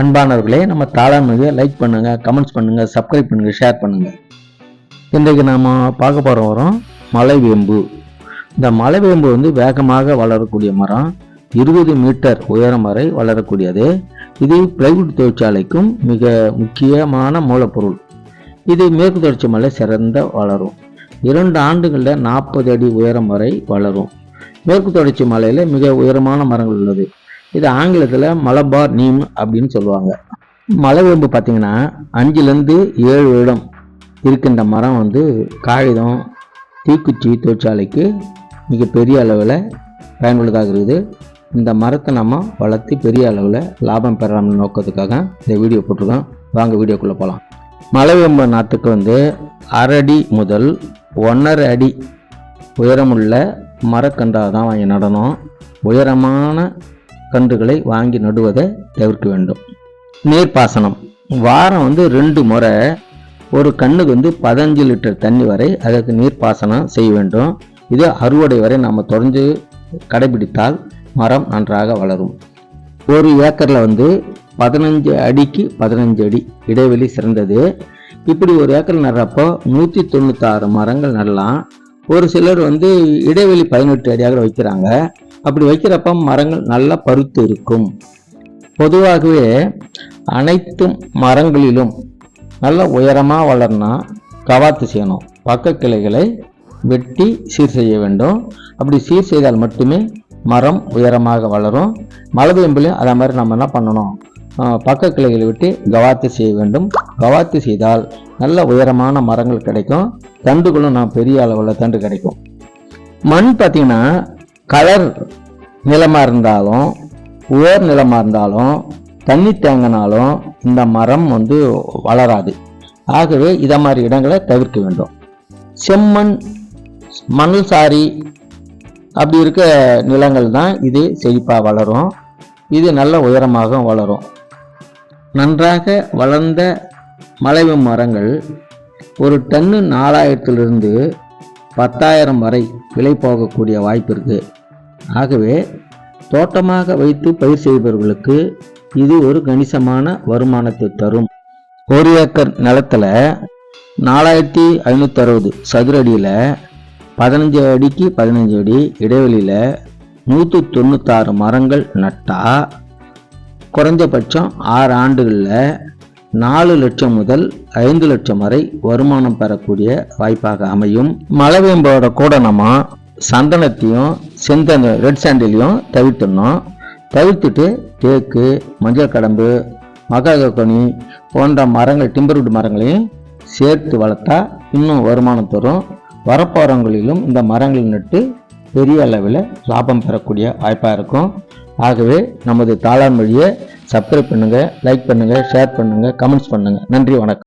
அன்பானவர்களே நம்ம தாளாண்மையை லைக் பண்ணுங்கள் கமெண்ட்ஸ் பண்ணுங்கள் சப்ஸ்கிரைப் பண்ணுங்கள் ஷேர் பண்ணுங்கள் இன்றைக்கு நாம் பார்க்க போகிற வரோம் மலைவேம்பு. இந்த மலைவேம்பு வந்து வேகமாக வளரக்கூடிய மரம். இருபது மீட்டர் உயரம் வரை வளரக்கூடியது. இது பிளைவுட் தொழிற்சாலைக்கும் மிக முக்கியமான மூலப்பொருள். இது மேற்கு தொடர்ச்சி மலை சிறந்த வளரும். இரண்டு ஆண்டுகளில் நாற்பது அடி உயரம் வரை வளரும். மேற்கு தொடர்ச்சி மலையில் மிக உயரமான மரங்கள் உள்ளது. இது ஆங்கிலத்தில் மலபார் நீம் அப்படின்னு சொல்லுவாங்க. மலைவேம்பு பார்த்தீங்கன்னா அஞ்சுலேருந்து ஏழு வருடம் இருக்கின்ற மரம் வந்து காகிதம் தீக்குச்சி தொழிற்சாலைக்கு மிகப்பெரிய அளவில் பயனுள்ளதாக இருக்குது. இந்த மரத்தை நம்ம வளர்த்து பெரிய அளவில் லாபம் பெறலாம்னு நோக்கத்துக்காக இந்த வீடியோ போட்டிருக்கோம். வாங்க வீடியோக்குள்ளே போகலாம் மலைவேம்பு நாற்றுக்கு வந்து அரை முதல் ஒன்றரை அடி உயரமுள்ள மரக்கன்றாக தான் வாங்கி நடணும். உயரமான கன்றுகளை வாங்கி நடுவதை தவிர்க்க வேண்டும். நீர்ப்பாசனம். வாரம் வந்து ரெண்டு முறை ஒரு கண்ணுக்கு வந்து பதினஞ்சு லிட்டர் தண்ணி வரை அதற்கு நீர்ப்பாசனம் செய்ய வேண்டும். இது அறுவடை வரை நாம் தொடர்ந்து கடைபிடித்தால் மரம் நன்றாக வளரும். ஒரு ஏக்கரில் வந்து பதினஞ்சு அடிக்கு பதினஞ்சு அடி இடைவெளி சிறந்தது. இப்படி ஒரு ஏக்கர் நடுறப்போ நூற்றி தொண்ணூத்தாறு மரங்கள் நடலாம். ஒரு சிலர் வந்து இடைவெளி பதினெட்டு அடியாக வைக்கிறாங்க. அப்படி வைக்கிறப்ப மரங்கள் நல்லா பருத்து இருக்கும். பொதுவாகவே அனைத்து மரங்களிலும் நல்ல உயரமாக வளர்னா கவாத்து செய்யணும். பக்க கிளைகளை வெட்டி சீர் செய்ய வேண்டும். அப்படி சீர் செய்தால் மட்டுமே மரம் உயரமாக வளரும். மலவேம்பிலையும் அதே மாதிரி நம்ம என்ன பண்ணணும்? பக்க கிளைகளை விட்டு கவாத்து செய்ய வேண்டும். கவாத்து செய்தால் நல்ல உயரமான மரங்கள் கிடைக்கும். தண்டுகளும் நான் பெரிய அளவில் தண்டு கிடைக்கும். மண் பார்த்திங்கன்னா கலர் நிலமாக இருந்தாலும் உயர் நிலமாக இருந்தாலும் தண்ணி தேங்கினாலும் இந்த மரம் வந்து வளராது. ஆகவே இதை மாதிரி இடங்களை தவிர்க்க வேண்டும். செம்மண் மணல் சாரி அப்படி இருக்க நிலங்கள் தான் இது செழிப்பாக வளரும். இது நல்ல உயரமாக வளரும். நன்றாக வளர்ந்த மலைவு மரங்கள் ஒரு டன்னு நாலாயிரத்திலிருந்து பத்தாயிரம் வரை விலை போகக்கூடிய வாய்ப்பு இருக்குது ஆகவே தோட்டமாக வைத்து பயிர் செய்பவர்களுக்கு இது ஒரு கணிசமான வருமானத்தை தரும். ஒரு ஏக்கர் நிலத்தில் நாலாயிரத்தி ஐநூற்றி அறுபது சதுர அடியில் பதினஞ்சு அடிக்கு பதினஞ்சு அடி இடைவெளியில் நூற்றி தொண்ணூத்தாறு மரங்கள் நட்டால் குறைஞ்சபட்சம் ஆறு ஆண்டுகளில் நாலு லட்சம் முதல் ஐந்து லட்சம் வரை வருமானம் பெறக்கூடிய வாய்ப்பாக அமையும். மலவேம்போட கூட நம்ம சந்தனத்தையும் செந்தன ரெட் சாண்டிலையும் தவிர்த்துடணும். தவிர்த்துட்டு தேக்கு மஞ்சள் கடம்பு மகாகனி போன்ற மரங்கள் டிம்பர்வுட் மரங்களையும் சேர்த்து வளர்த்தா இன்னும் வருமானம் தரும். வரப்போகிறவங்களிலும் இந்த மரங்கள் நட்டு பெரிய அளவில் லாபம் பெறக்கூடிய வாய்ப்பாக இருக்கும். ஆகவே நமது தாளான் மொழியை சப்ஸ்கிரைப் பண்ணுங்கள் லைக் பண்ணுங்கள் ஷேர் பண்ணுங்கள் கமெண்ட்ஸ் பண்ணுங்கள் நன்றி வணக்கம்.